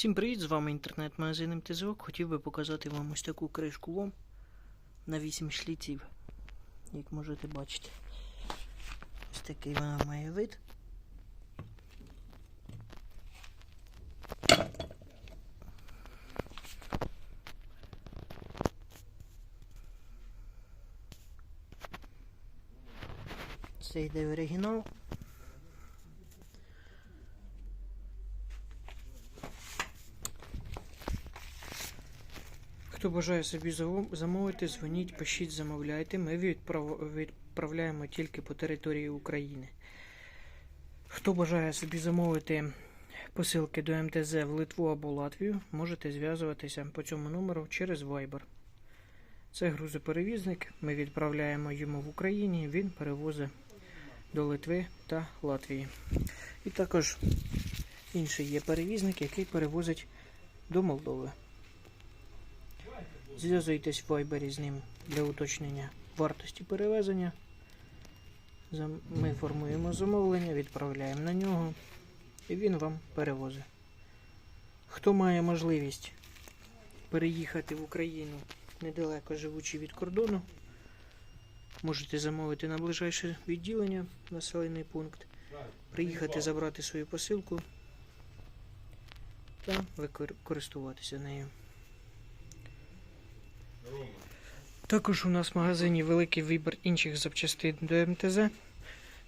Всім привіт! З вами інтернет-магазин МТЗОК. Хотів би показати вам ось таку кришку ВОМ на 8 шліців. Як можете бачити. Ось такий вона має вид. Це йде оригінал. Хто бажає собі замовити, дзвоніть, пишіть, замовляйте. Ми відправляємо тільки по території України. Хто бажає собі замовити посилки до МТЗ в Литву або Латвію, можете зв'язуватися по цьому номеру через Viber. Це грузоперевізник. Ми відправляємо йому в Україні, він перевозить до Литви та Латвії. І також інший є перевізник, який перевозить до Молдови. Зв'язуйтесь в Viber з ним для уточнення вартості перевезення. Ми формуємо замовлення, відправляємо на нього і він вам перевозить. Хто має можливість переїхати в Україну недалеко живучи від кордону, можете замовити на ближайше відділення, населений пункт, приїхати забрати свою посилку та користуватися нею. Також у нас в магазині великий вибір інших запчастин до МТЗ.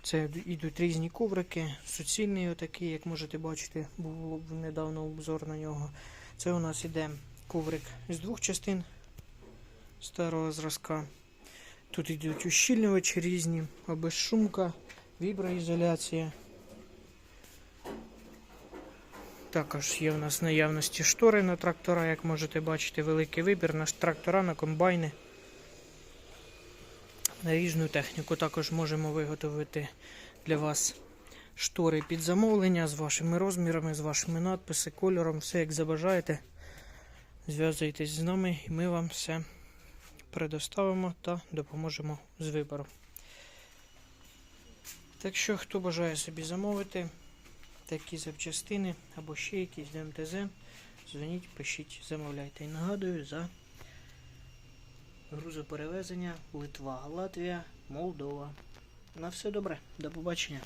Це йдуть різні коврики, суцільний отакий, як можете бачити, був недавно обзор на нього. Це у нас іде коврик з двох частин старого зразка. Тут йдуть ущільнювачі різні, безшумка, віброізоляція. Також є у нас наявності штори на трактора, як можете бачити, великий вибір на трактора, на комбайни. На різну техніку також можемо виготовити для вас штори під замовлення з вашими розмірами, з вашими надписами, кольором, все як забажаєте. Зв'язуйтесь з нами і ми вам все предоставимо та допоможемо з вибором. Так що, хто бажає собі замовити такі запчастини або ще якісь ДМТЗ, МТЗ, дзвоніть, пишіть, замовляйте. І нагадую за грузоперевезення Литва, Латвія, Молдова. На все добре, до побачення.